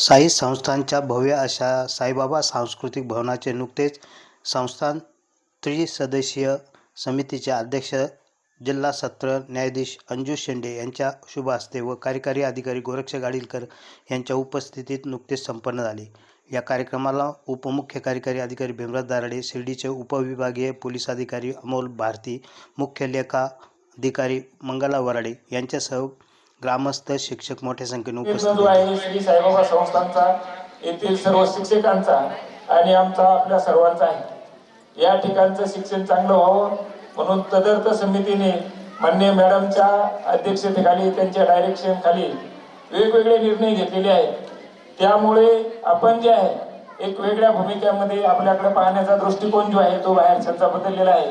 साई संस्थानच्या भव्य अशा साईबाबा सांस्कृतिक भवनाचे नुकतेच संस्थान त्रिसदस्यीय समितीचे अध्यक्ष जिल्हा सत्र न्यायाधीश अंजू शेंडे यांच्या शुभ हस्ते व कार्यकारी अधिकारी गोरक्ष गाडीलकर यांच्या उपस्थितीत नुकतेच संपन्न झाले. या कार्यक्रमाला उपमुख्य कार्यकारी अधिकारी भीमराज दाराडे शिर्डीचे उपविभागीय पोलीस अधिकारी अमोल भारती मुख्य लेखा अधिकारी मंगला वराडे यांच्यासह ग्रामस्थ शिक्षक मोठ्या संख्येने उपस्थित जो होते. आहे श्री साईबाबा संस्थांचा येथील सर्व शिक्षकांचा आणि आमचा आपल्या सर्वांचा आहे. या ठिकाणचं शिक्षण चांगलं व्हावं म्हणून तदर्थ समितीने मान्य मॅडमच्या अध्यक्षतेखाली त्यांच्या डायरेक्शन खाली वेगवेगळे निर्णय घेतलेले आहेत. त्यामुळे आपण जे आहे एक वेगळ्या भूमिकेमध्ये आपल्याकडे पाहण्याचा दृष्टिकोन जो आहे तो बाहेरच्यांचा बदललेला आहे.